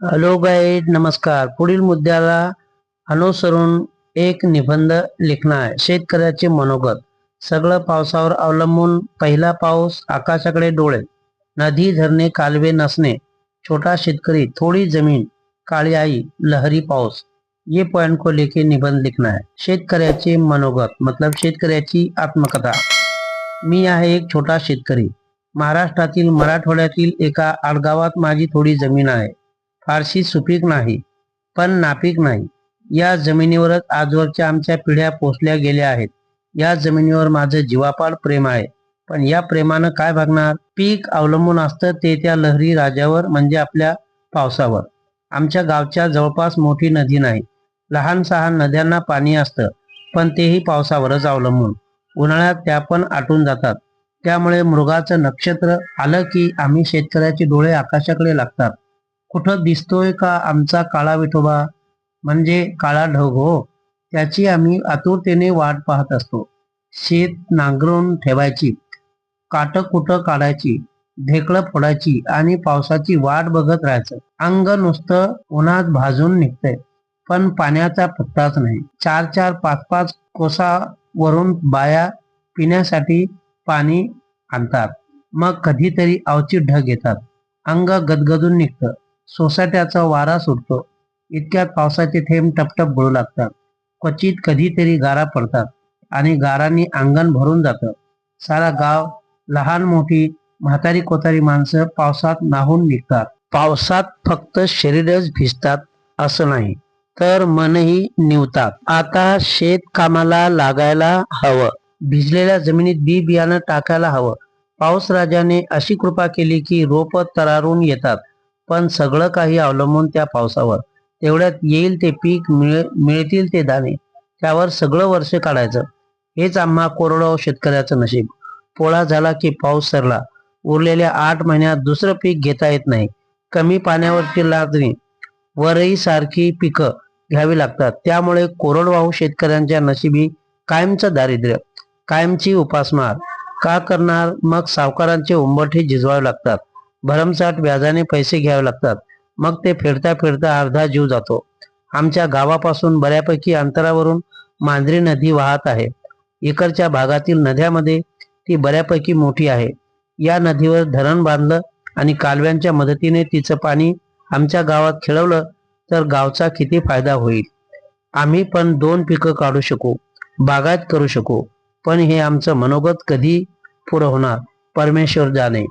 Hello guide नमस्कार. पुढील मुद्द्याला अनुसरून एक निबंध लिखणं आहे. शेतकऱ्याचे मनोगत. सगळं पावसावर अवलंबून पहिला पाऊस आकाशाकडे डोळे. नदी धरणे कालवे नसणे. छोटा शेतकरी थोडी जमीन काळी आई लहरी पाऊस. ये पॉइंट को लेके निबंध लिखना है. शेतकऱ्याचे मनोगत मतलब शेतकऱ्याची आत्मकथा. मी आहे एक छोटा शेतकरी. महाराष्ट्रातील मराठवाड्यातील एका आडगावात माझी थोडी जमीन आहे. फारशी सुपीक नाही पण नापीक नाही. या जमिनीवरच आजवरच्या आमच्या पिढ्या पोचल्या गेल्या आहेत. या जमिनीवर माझं जीवापाड प्रेम आहे. पण या प्रेमानं काय भागणार? पीक अवलंबून असतं ते त्या लहरी राजावर म्हणजे आपल्या पावसावर. आमच्या गावच्या जवळपास मोठी नदी नाही. लहान सहान नद्यांना पाणी असतं पण तेही पावसावरच अवलंबून. उन्हाळ्यात त्या पण आटून जातात. त्यामुळे मृगाचं नक्षत्र आलं की आम्ही शेतकऱ्याचे डोळे आकाशाकडे लागतात. कुठं दिसतोय का आमचा काळा विठोबा? म्हणजे काळा ढग हो. त्याची आम्ही आतुरतेने वाट पाहत असतो. शेत नांगरून ठेवायची. काट कुठं काढायची? ढेकळं फोडायची आणि पावसाची वाट बघत राहायचं. अंग नुसतं उन्हात भाजून निघतंय. पण पाण्याचा पत्ताच नाही. चार चार पाच पाच कोसावरून बाया पिण्यासाठी पाणी आणतात. मग कधीतरी अवचित ढग येतात. अंग गदगदून निघतं. सोसाट्याचा वारा सुटतो. इतक्यात पावसाचे थेंब टपटप गळू लागतात. क्वचित कधीतरी गारा पडतात आणि गारांनी अंगण भरून जातं. सारा गाव लहान मोठी म्हातारी कोतारी माणसं पावसात नाहून निघतात. पावसात फक्त शरीरच भिजतात असं नाही तर मनही निवतात. आता शेत कामाला लागायला हवं. भिजलेल्या जमिनीत बी बियाणं टाकायला हवं. पाऊस राजाने अशी कृपा केली की रोप तरारून येतात. पण सगळं काही अवलंबून त्या पावसावर. तेवढ्यात येईल ते पीक मिळ मिळतील ते दाणे. त्यावर सगळं वर्ष काढायचं. हेच आम्हा कोरडवाहू शेतकऱ्याचं नशीब. पोळा झाला की पाऊस सरला. उरलेल्या आठ महिन्यात दुसरं पीक घेता येत नाही. कमी पाण्यावरची लादणी वरही सारखी पिकं घ्यावी लागतात. त्यामुळे कोरडवाहू शेतकऱ्यांच्या नशिबी कायमचं दारिद्र्य कायमची उपासमार. का करणार? मग सावकारांचे उंबरठे झिजवावे लागतात. भरमसाठ व्याजाने पैसे घ्यावे लागतात. मग ते फेडता फेडता अर्धा जीव जातो. आमच्या गावापासून बऱ्यापैकी अंतरावरून मांजरी नदी वाहत आहे. इकडच्या भागातील नद्यामध्ये ती बऱ्यापैकी मोठी आहे. या नदीवर धरण बांधलं आणि कालव्यांच्या मदतीने तिचं पाणी आमच्या गावात खेळवलं तर गावचा किती फायदा होईल. आम्ही पण दोन पिकं काढू शकू बागायत करू शकू पण हे आमचं मनोगत कधी पुरं होणार? परमेश्वर जाणे.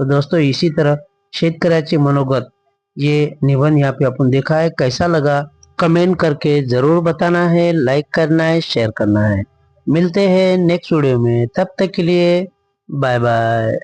तो दोस्तों, इसी तरह शेतकऱ्याचे मनोगत, ये निबंध यहाँ पे अपन देखा है। कैसा लगा? कमेंट करके ज़रूर बताना है, लाइक करना है, शेयर करना है। मिलते हैं नेक्स्ट वीडियो में। तब तक के लिए बाय बाय।